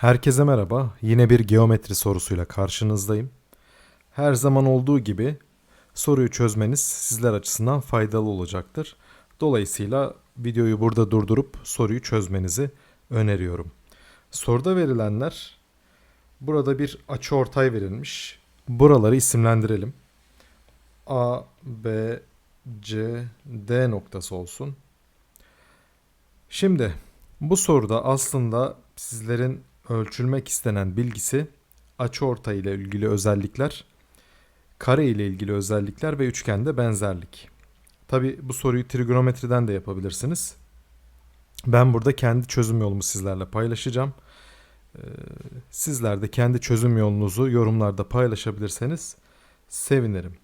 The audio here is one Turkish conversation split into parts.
Herkese merhaba. Yine bir geometri sorusuyla karşınızdayım. Her zaman olduğu gibi soruyu çözmeniz sizler açısından faydalı olacaktır. Dolayısıyla videoyu burada durdurup soruyu çözmenizi öneriyorum. Soruda verilenler burada bir açıortay verilmiş. Buraları isimlendirelim. A, B, C, D noktası olsun. Şimdi bu soruda aslında sizlerin ölçülmek istenen bilgisi açıortay ile ilgili özellikler, kare ile ilgili özellikler ve üçgende benzerlik. Tabi bu soruyu trigonometriden de yapabilirsiniz. Ben burada kendi çözüm yolumu sizlerle paylaşacağım. Ee, Sizler de kendi çözüm yolunuzu yorumlarda paylaşabilirseniz sevinirim.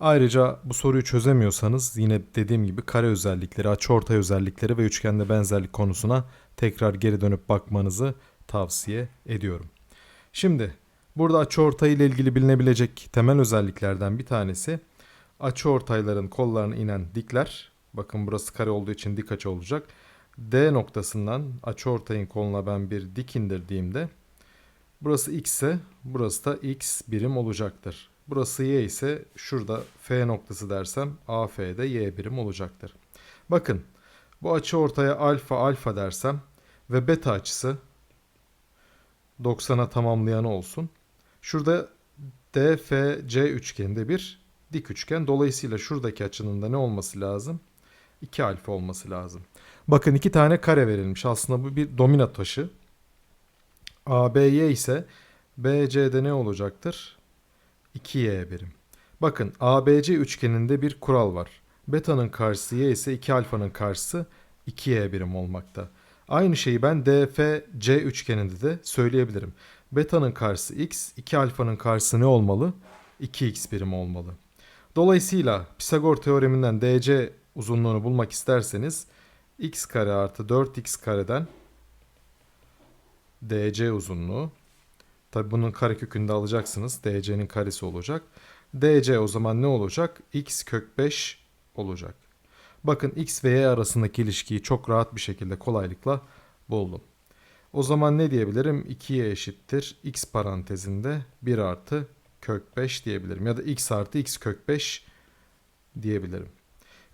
Ayrıca bu soruyu çözemiyorsanız yine dediğim gibi kare özellikleri, açıortay özellikleri ve üçgende benzerlik konusuna tekrar geri dönüp bakmanızı tavsiye ediyorum. Şimdi burada açıortay ile ilgili bilinebilecek temel özelliklerden bir tanesi açıortayların kollarına inen dikler. Bakın burası kare olduğu için dik açı olacak. D noktasından açıortayın koluna ben bir dik indirdiğimde burası x ise burası da x birim olacaktır. Burası y ise şurada f noktası dersem AF'de y birim olacaktır. Bakın bu açı ortaya alfa alfa dersem ve beta açısı 90'a tamamlayan olsun. Şurada DFC üçgeninde bir dik üçgen. Dolayısıyla şuradaki açının da ne olması lazım? 2 alfa olması lazım. Bakın iki tane kare verilmiş. Aslında bu bir domino taşı. ABY ise BC'de ne olacaktır? 2y birim. Bakın ABC üçgeninde bir kural var. Beta'nın karşısı y ise 2 alfanın karşısı 2y birim olmakta. Aynı şeyi ben DFC üçgeninde de söyleyebilirim. Beta'nın karşısı x, 2 alfanın karşısı ne olmalı? 2x birim olmalı. Dolayısıyla Pisagor teoreminden DC uzunluğunu bulmak isterseniz x kare artı 4x kareden DC uzunluğu Tabi bunun karekökünü de alacaksınız. DC'nin karesi olacak. DC o zaman ne olacak? X kök 5 olacak. Bakın X ve Y arasındaki ilişkiyi çok rahat bir şekilde kolaylıkla buldum. O zaman ne diyebilirim? 2Y eşittir. X parantezinde 1 artı kök 5 diyebilirim. Ya da X artı X kök 5 diyebilirim.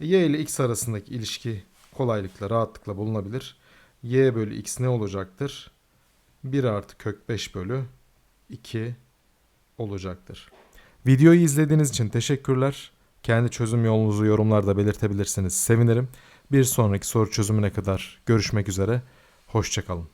E, y ile X arasındaki ilişki kolaylıkla rahatlıkla bulunabilir. Y bölü X ne olacaktır? 1 artı kök 5 bölü 2 olacaktır. Videoyu izlediğiniz için teşekkürler. Kendi çözüm yolunuzu yorumlarda belirtebilirsiniz. Sevinirim. Bir sonraki soru çözümüne kadar görüşmek üzere. Hoşçakalın.